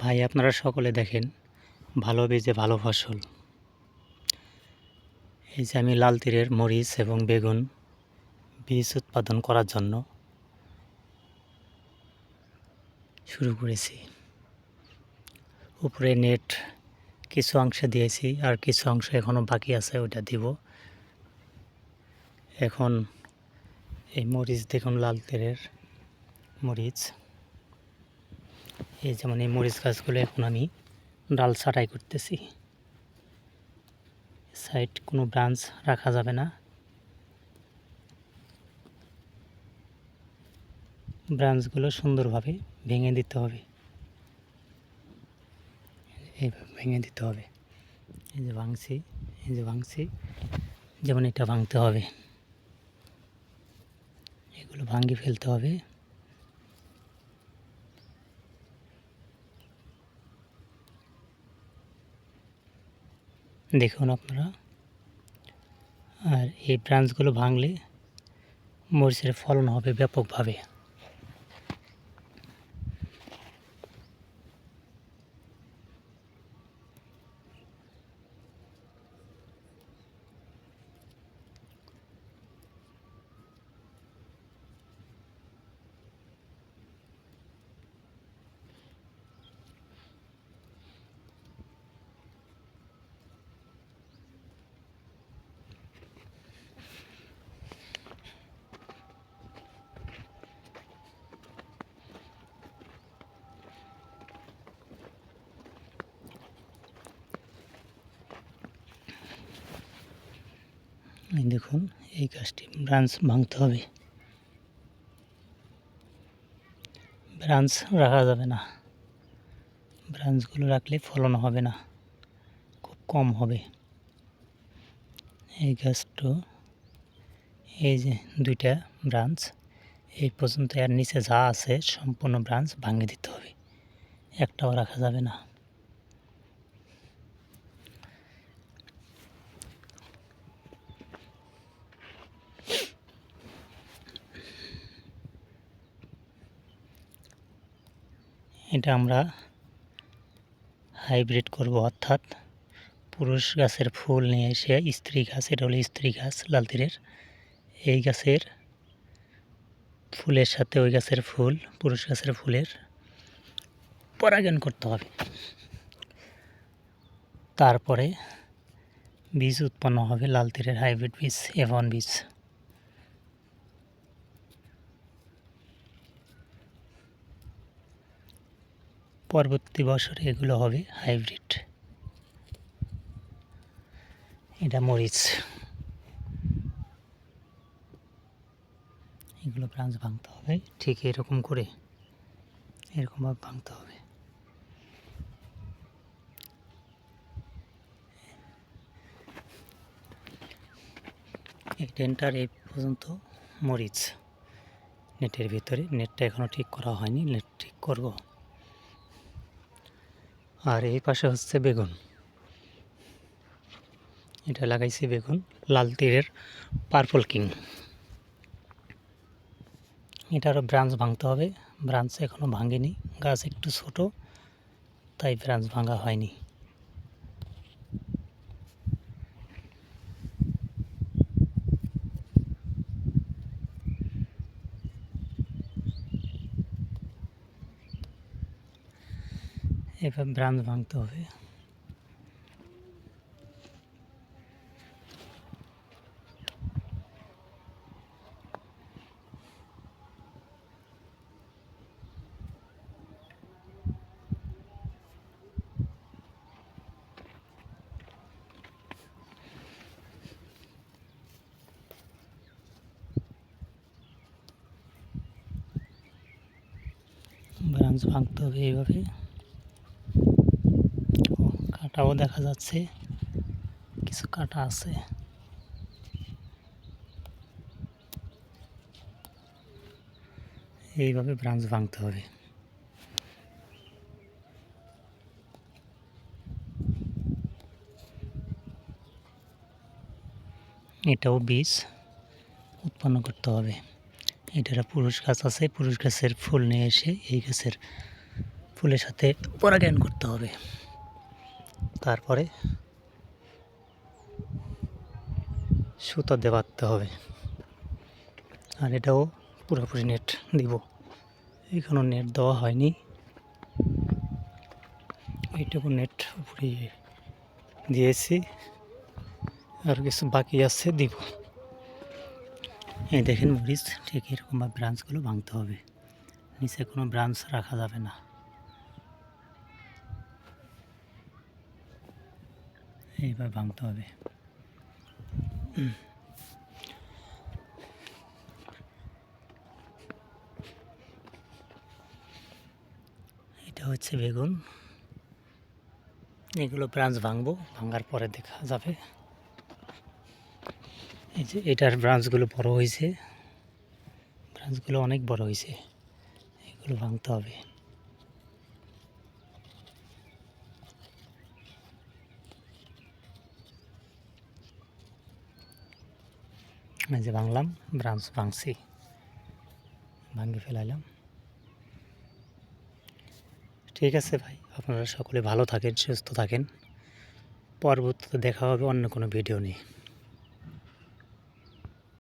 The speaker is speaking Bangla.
ভাই, আপনারা সকলে দেখেন, ভালো বীজে ভালো ফসল। এই যে আমি লাল তীরের মরিচ এবং বেগুন বীজ উৎপাদন করার জন্য শুরু করেছি। উপরে নেট কিছু অংশে দিয়েছি, আর কিছু অংশ এখনও বাকি আছে ওটা দিব। এখন এই মরিচ, দেখুন লাল তীরের মরিচ। এই যেমন এই মরিচ গাছগুলো এখন আমি ডাল ছাঁটাই করতেছি। সাইড কোনো ব্রাঞ্চ রাখা যাবে না। ব্রাঞ্চগুলো সুন্দরভাবে ভেঙে দিতে হবে। এইভাবে ভেঙে দিতে হবে। এই যে ভাঙছি, এই যে ভাঙছি, যেমন এটা ভাঙতে হবে। এগুলো ভাঙি ফেলতে হবে। দেখুন আপনারা। আর এই ব্রাঞ্চগুলো ভাঙলে মরিচের ফলন হবে ব্যাপকভাবে। দেখুন, এই গাছটি ব্রাঞ্চ ভাঙতে হবে। ব্রাঞ্চ রাখা যাবে না। ব্রাঞ্চগুলো রাখলে ফলন হবে না, খুব কম হবে। এই গাছটা, এই যে দুইটা ব্রাঞ্চ, এই পর্যন্ত এর নিচে যা আছে সম্পূর্ণ ব্রাঞ্চ ভাঙে দিতে হবে। একটাও রাখা যাবে না। এটা আমরা হাইব্রিড করব, অর্থাৎ পুরুষ গাছের ফুল নিয়ে এসে স্ত্রী গাছ, এটা হলো স্ত্রী গাছ, লাল তীরের। এই গাছের ফুলের সাথে ওই গাছের ফুল, পুরুষ গাছের ফুলের পরাগায়ন করতে হবে। তারপরে বীজ উৎপন্ন হবে লাল তীরের হাইব্রিড বীজ এভন বীজ। পরবর্তী বছরে এগুলো হবে হাইব্রিড। এটা মরিচ। এগুলো ব্রাঞ্চ ভাঙতে হবে, ঠিক এরকম করে, এরকমভাবে ভাঙতে হবে। এই ডেনটার এই পর্যন্ত মরিচ নেটের ভিতরে, নেটটা এখনও ঠিক করা হয়নি, নেট ঠিক করব। আর এই পাশে হচ্ছে বেগুন। এটা লাগাইছি বেগুন, লাল তীরের পার্পল কিং এটারও ব্রাঞ্চ ভাঙতে হবে। ব্রাঞ্চ এখনও ভাঙেনি, গাছ একটু ছোট, তাই ব্রাঞ্চ ভাঙা হয়নি। এবার ব্রাঞ্চ ভাঙতে হবে ব্রাঞ্চ ভাঙতে হবে এইভাবে ও কাটাও দেখা যাচ্ছে, কিছু কাটা আছে। এইভাবে ব্রাঞ্চ ভাঙতে হবে। এটাও বীজ উৎপন্ন করতে হবে। এটার পুরুষ গাছ আছে, পুরুষ গাছের ফুল নিয়ে এসে এই গাছের ফুলের সাথে পরাগায়ন করতে হবে। তারপরে সুতা দিয়ে বাঁধতে হবে। আর এটাও পুরোপুরি নেট দিব। এখনও নেট দেওয়া হয়নি। এইটুকু নেট উপরে দিয়েছি। আর কিছু বাকি আছে, দিব। এই দেখেন মরিচ ঠিক এরকমভাবে ব্রাঞ্চগুলো ভাঙতে হবে। নিচে কোনো ব্রাঞ্চ রাখা যাবে না। এইভাবে ভাঙতে হবে। এটা হচ্ছে বেগুন। এগুলো ব্রাঞ্চ ভাঙবো, ভাঙার পরে দেখা যাবে। এই যে এটার ব্রাঞ্চগুলো বড় হয়েছে। ব্রাঞ্চগুলো অনেক বড় হয়েছে। এগুলো ভাঙতে হবে। যে ভাঙলাম ব্রাঞ্চ ভাঙছি, ভাঙে ফেলাইলাম। ঠিক আছে ভাই, আপনারা সকলে ভালো থাকেন, সুস্থ থাকেন। পরবর্তীতে দেখা হবে অন্য কোনো ভিডিও নিয়ে।